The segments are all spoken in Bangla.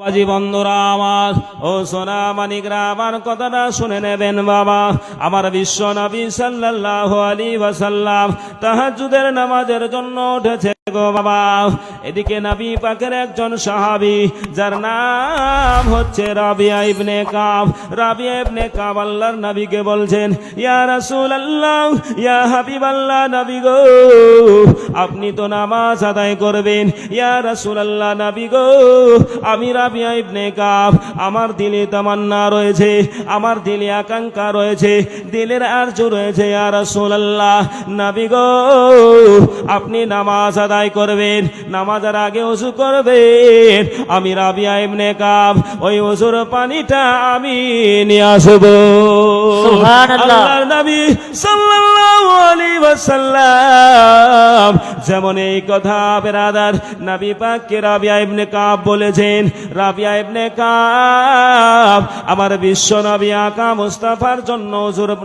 বাজি বন্ধুরা আমার। ও সোনা মানিকরা আমার কথাটা শুনে নেবেন বাবা। আমার বিশ্ব নবী সাল্লাল্লাহু আলাইহি ওয়াসাল্লাম তাহাজ্জুদের নামাজের জন্য উঠেছে গো বাবা। এদিকে নবী পাকের একজন সাহাবী, যার নাম হচ্ছে রাবিয়া ইবনে কাব। রাবিয়া ইবনে কাব আল্লাহর নবীকে বলছেন, ইয়া রাসূলুল্লাহ, ইয়া হাবিবাল্লাহ নবী গো, আপনি তো নামাজ আদায় করবেন। ইয়া রাসূলুল্লাহ নবী গো, আমি রাবিয়া ইবনে কাব, আমার দিলে তামান্না রয়েছে আমার দিলে আকাঙ্ক্ষা রয়েছে দিলের আরজু রয়েছে ইয়া রাসূলুল্লাহ। নবী গো আপনি নামাজ আদায় করবেন নামাজের আগে ওযু করবেন। আমি রাবিয়া ইবনে কাব ওই ওযুর পানিটা আমি নিয়ে আসব। সুবহানাল্লাহ। আল্লাহর নবী সাল্লাল্লাহু আলাইহি ওয়াসাল্লাম যেমন এই কথা বেরাদার নবী পাককে রাবিয়া ইবনে কাব বলেছেন রাবিয়া ইবনে কাব আমার বিশ্ব নবী আকা মুস্তাফার জন্য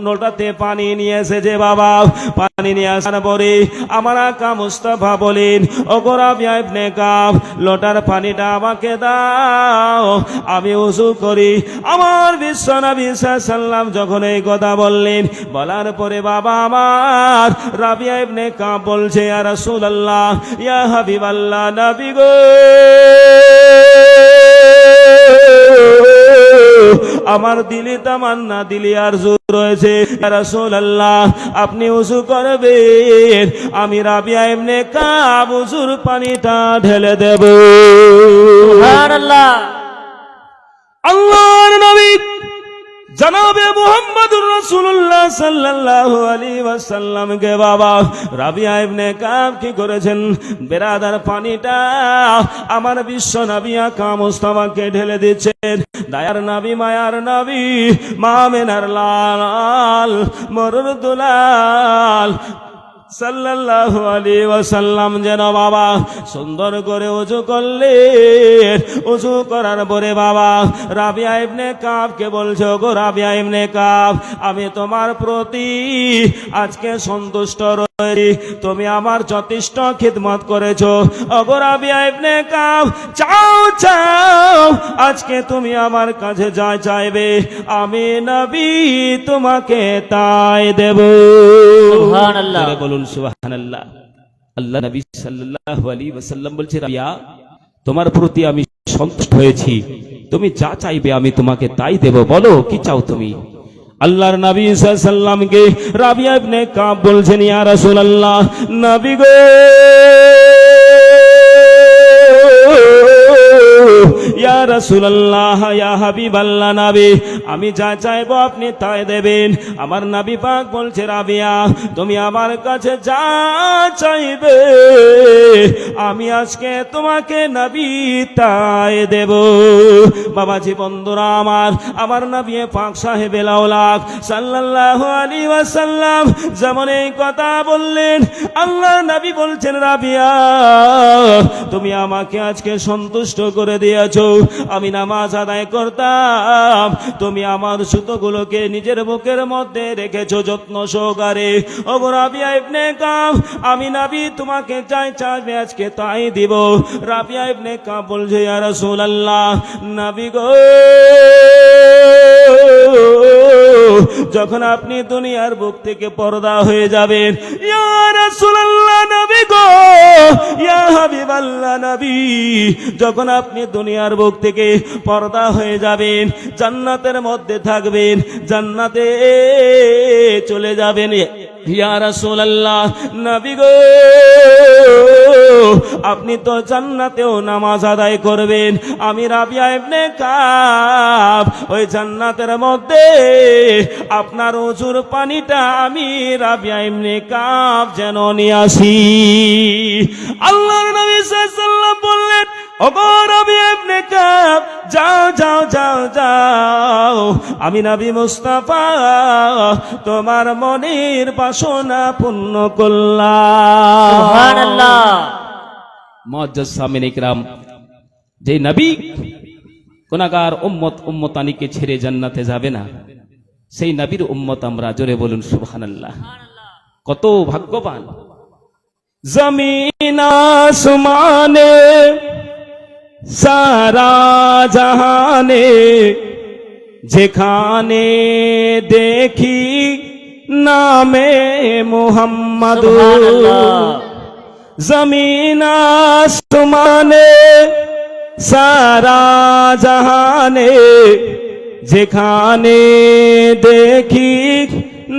লোটাতে পানি নিয়ে এসেছে বাবা। পানি নিয়ে আসার পরে আমার আকা মুস্তাফা বলেন, ওগো রাবিয়া ইবনে কাব, লোটার পানিটা আমাকে দাও, আমি উজু করি। আমার বিশ্ব নবী সাল্লাম যখন এই কথা বললেন, বলার পরে বাবা আমার রাবিয়া ইবনে কাব বলছে, ইয়া রাসূলুল্লাহ, ইয়া হাবিবাল্লাহ, নবী গো। আমার দিলে তামান্না দিলি আর জোর রয়েছে। রাসূলুল্লাহ আপনি উজু করবেন। আমি রাবিয়া ইবনে কাব উজুর পানিটা ঢেলে দেব। সুবহানাল্লাহ। আল্লাহর নবী জনাবে মুহাম্মদুর রাসূলুল্লাহ সাল্লাল্লাহু আলাইহি ওয়াসাল্লাম বাবা রাবিয়া ইবনে কাব কি করেছেন? বেরাদার পানিটা আমার বিশ্ব নবী আকা মুস্তাফাকে ঢেলে দিচ্ছেন। দায়ার নাবি মায়ার নাবি মামেনার লাল মরুর দুলাল সাল্লাল্লাহু আলাইহি ওয়াসাল্লাম যেন বাবা সুন্দর করে উজু করলেন উজু করার পরে বাবা রাবিয়া ইবনে কাবকে বলছো গো রাবিয়া ইবনে কাব আমি তোমার প্রতি আজকে সন্তুষ্ট রয়েছি। তুমি আমার যথেষ্ট খিদমত করেছ। ওগো রাবিয়া ইবনে কাব চাও চাও আজকে তুমি আমার কাছে যা চাইবে আমি নবী তোমাকে তাই দেব। সুবহানাল্লাহ। বলুন, সুবহানাল্লাহ। আল্লাহ নবী সাল্লাল্লাহু আলাইহি ওয়াসাল্লাম বলছে রাবিয়া, তোমার প্রতি আমি সন্তুষ্ট হয়েছি। তুমি যা চাইবে আমি তোমাকে তাই দেব। বলো, কি চাও তুমি? আল্লাহর নবী সাল্লামকে রাবিয়া ইবনে কাব বলছেন, ইয়া রাসূলুল্লাহ, নবী গো! রাসূলুল্লাহ, ইয়া হাবিবাল্লাহ নবী, আমি যা চাইব আপনি তাই দেবেন। আমার নবী পাক বলছে, রাবিয়া, তুমি আমার কাছে যা চাইবে, আমি আজকে তোমাকে নবী তাই দেব। বাবাজি বন্ধুরা আমার আমার নবী পাক সাহেব লাউলাক সাল্লাল্লাহু আলাইহি ওয়াসাল্লাম যেমন এই কথা বললেন, আল্লাহ নবী বলছেন, রাবিয়া, তুমি আমাকে আজকে সন্তুষ্ট করে দিয়েছ। আমি নামাজ আদায় করতাম। তুমি আমার সুতোগুলোকে নিজের বুকের মধ্যে রেখেছো যত্ন সহকারে। ওগো রাবিয়া ইবনে কাব, আমি নাবি, তোমাকে চাই চাইবে আজকে তাই দিব। রাবিয়া ইবনে কাব বলছে, ইয়া রাসূলুল্লাহ, নবী গো, যখন আপনি দুনিয়ার বুক থেকে পর্দা হয়ে যাবেন, ইয়া রাসূলুল্লাহ, নবী গো, ইয়া হাবিবাল্লাহ যখন আপনি দুনিয়ার বুক থেকে পর্দা হয়ে যাবেন, জান্নাতের মধ্যে থাকবেন, জান্নাতে চলে যাবেন গো, আপনি তো জান্নাতেও নামাজ আদায় করবেন। আমি রাবিয়া ইবনে কাব, ওই জান্নাতের মধ্যে আপনার ওজুর পানিটা আমি রাবিয়া ইবনে কাব যেন নিয়ে আসি। সাল্লাল্লাহু বললেন ওগো ইবনে কাব যাও যাও যাও যাও। আমি নবী মুস্তাফা তোমার মনের বাসনা পূর্ণ করলাম। সুবহানাল্লাহ। সামিন ইকরাম যে নবী কোনাগার উম্মত উম্মতানিকে ছেড়ে জান্নাতে যাবে না সেই নবীর উম্মত আমরা জোরে বলুন সুবহানাল্লাহ। কত ভাগ্যবান। জমিন আসমানে সারা জাহানে যেখানে দেখি নামে মোহাম্মদ সুবহানাল্লাহ জমিন আসমানে সারা জাহানে যেখানে দেখি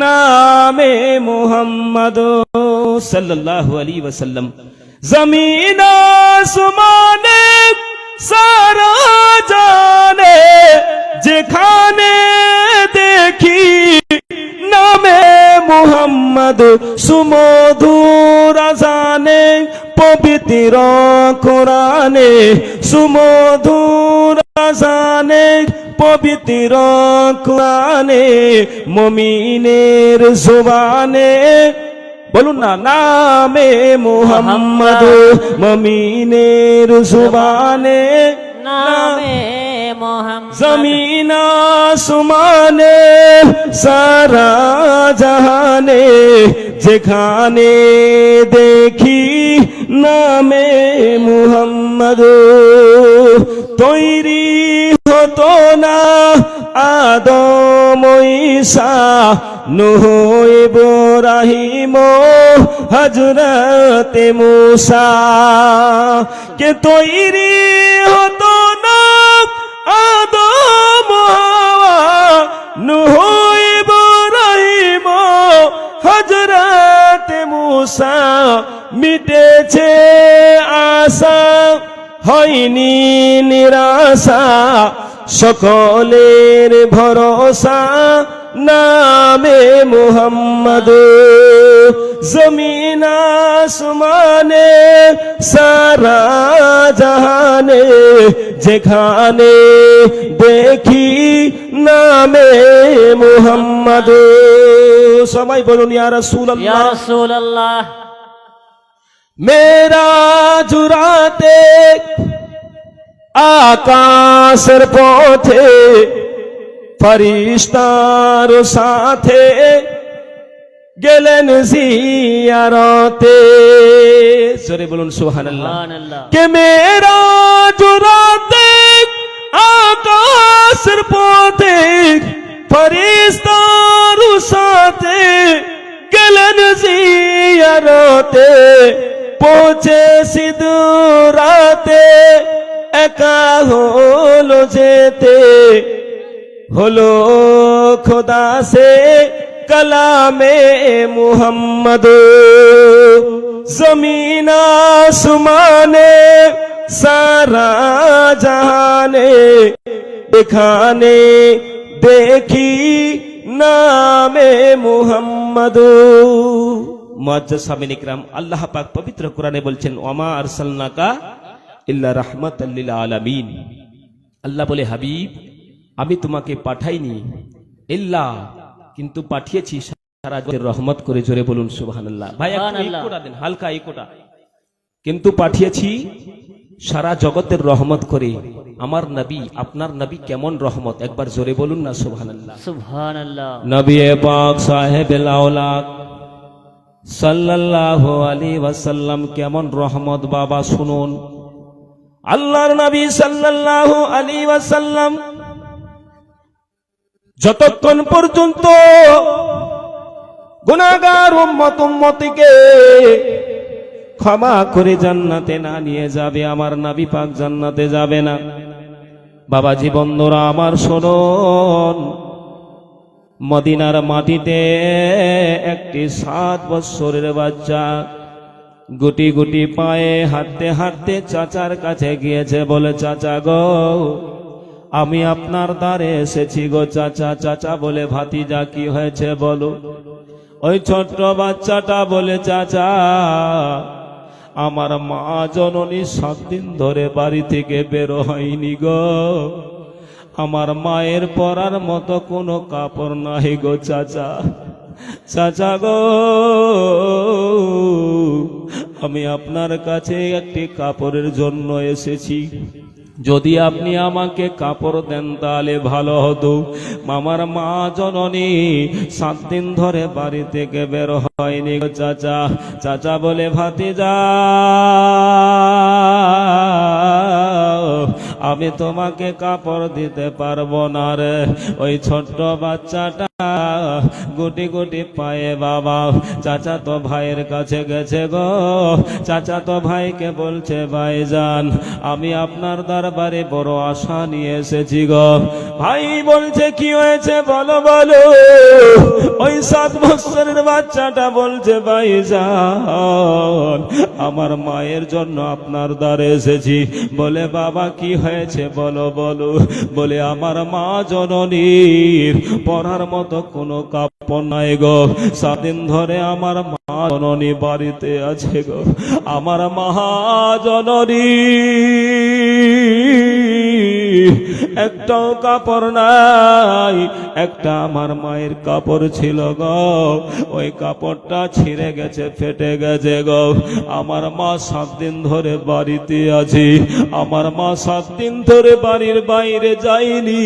নামে মোহাম্মদ সাল্লাল্লাহু আলাইহি ওয়াসাল্লাম জমিন আসমানে সারা জানে, যেখানে দেখি নামে মোহাম্মদ সুমধুর আজানে, পবিত্র কোরআনে সুমধুর আজানে, পবিত্র কোরআনে, মমিনের জুবানে বলুন না নামে মোহাম্মদ মমিনের জুবানে নামে জমিন আসমানে সারা জাহানে যেখানে দেখি নামে মুহাম্মদ। তৈরি হতো না আদম ঈসা, নুহ ইব্রাহিম হজরতে মুসা। কে তৈরি হতো না আদম হাওয়া, নুহ ইব্রাহিম হজরত মুসা। মিটেছে আশা, হয়নি নিরাশা সকলের ভরসা নামে মুহাম্মদ। জমিন আসমানে সারা জাহানে যেখানে দেখি নামে মুহাম্মদ। সবাই বলুন ইয়া ইয়া রাসূলুল্লাহ। রাসূলুল্লাহ মেরা জুরাতে আকাশের পথে ফরিস্তার সাথে গেলেন জিয়ারতে। জোরে বলুন সুবহানাল্লাহ। কে মেরা জুরাতে আকাশের পথে ফরিস্তার সাথে গেলেন জিয়ারতে? পৌঁছে সিদুরাতে একা হলো যেতে, হলো খোদা সে কলামে মুহাম্মদ। জমিন আসমানে, সারা জাহানে, এখানে দেখি নামে মুহাম্মদ। মুআজ্জাজ সামিন ইকরাম আল্লাহ পাক পবিত্র কোরআনে বলছেন ওমা আরসালনাকা ইল্লা রাহমাতাল লিল আলামিন। আল্লাহ বলে হাবিব আমি তোমাকে পাঠাইনি। ইল্লা কিন্তু পাঠিয়েছি সারা জগতের রহমত করে জোরে বলুন সুবহানাল্লাহ। ভাই দেন হালকা ইকোটা কিন্তু পাঠিয়েছি সারা জগতের রহমত করে। আমার নবী আপনার নবী কেমন রহমত? একবার জোরে বলুন না সুবহানাল্লাহ। সুবহানাল্লাহ। নবী পাক সাহেব আওলাদ। সাল্লাল্লাহু আলাইহি ওয়াসাল্লাম কেমন রহমত বাবা শুনুন। আল্লাহর নবী সাল্লাল্লাহু আলাইহি ওয়াসাল্লাম যতক্ষণ পর্যন্ত গুনাহগার উম্মত উম্মতিকে ক্ষমা করে জান্নাতে না নিয়ে যাবে, আমার নবী পাক জান্নাতে যাবে না। বাবাজি বন্ধুরা, আমার শোনন, মদিনার মাটিতে একটি সাত বৎসরের বাচ্চা গুটি গুটি পায়ে হাঁটতে হাঁটতে চাচার কাছে গিয়েছে বলে, চাচা গো, আমি আপনার দ্বারে এসেছি গো চাচা। চাচা বলে, ভাতিজা, কি হয়েছে বলো? ওই ছোট্ট বাচ্চাটা বলে, চাচা, আমার মা জননী সাত দিন ধরে বাড়ি থেকে বের হয়নি গো। আমার মায়ের পরার মতো কোনো কাপড় নাই গো চাচা। চাচা আমি আপনার কাছে একটি কাপড়ের জন্য এসেছি। যদি আপনি আমাকে কাপড় দেন তাহলে ভালো হতো। আমার মা জননী সাত দিন ধরে বাড়ি থেকে বের হয়নি চাচা। চাচা বলে ভাতি যা আমি তোমাকে কাপড় দিতে পারব না রে। ওই ছোট্ট বাচ্চাটা গুটি গুটি পায়ে বাবা। চাচা তো ভাইয়ের কাছে গেছে গো। চাচা তো ভাইকে বলছে ভাই যান আমি আপনার দরবারে বড় আশা নিয়ে এসেছি গো। ভাই বলছে, কি হয়েছে? বলো বলো। ওই সাত বছরের বাচ্চাটা বলছে, ভাইজান, আমার মায়ের জন্য আপনার দ্বারে এসেছি। বলে, বাবা, কি হয়েছে? বলো বলো। বলে, আমার মা জননীর পড়ার মতো কোনো কাপড় নাই গো। সাদিন ধরে আমার মা জননী বাড়িতে আছে গো। আমার মহা জননী একটাও কাপড় নাই, একটা আমার মায়ের কাপড় ছিল গো। ওই কাপড়টা ছিঁড়ে গেছে, ফেটে গেছে গো। আমার মা সাত দিন ধরে বাড়িতে আছি। আমার মা সাত দিন ধরে বাড়ির বাইরে যাইনি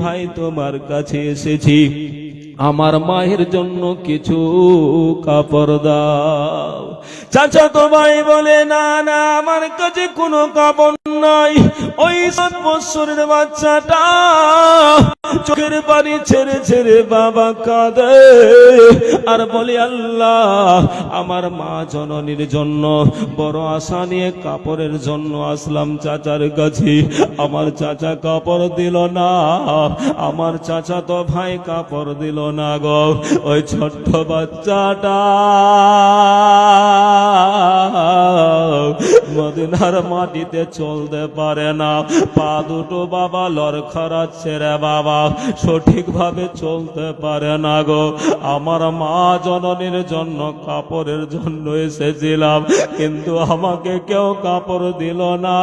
ভাই, তোমার কাছে এসেছি। আমার মায়ের জন্য কিছু কাপড় দাও। চাচা তো ভাই বলে, না না, আমার কাছে কোনো কাপড় নাই। ওই সাত বছরের বাচ্চাটা চোখের পানি ছেড়ে ছেড়ে বাবা কাঁদে। আর বলে, আল্লাহ, আমার মা জননীর জন্য বড় আশা নিয়ে কাপড়ের জন্য আসলাম চাচার কাছে। আমার চাচা কাপড় দিল না, আমার চাচা তো ভাই কাপড় দিল না গো ওই ছোট্ট বাচ্চাটা। মদিনার মাটিতে চলতে পারে না। পা দুটো বাবা লড়খড়াচ্ছে রে বাবা। সঠিকভাবে চলতে পারে না গো। আমার মা জননীর জন্য কাপড়ের জন্য এসেছিলাম, কিন্তু আমাকে কেউ কাপড় দিল না।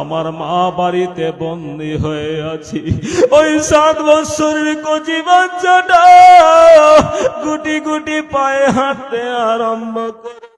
আমার মা বাড়িতে বন্দি হয়ে আছি। ওই সাত বছরের কচি বাচ্চাটা গুটি গুটি পায়ে হাঁটতে আরম্ভ করে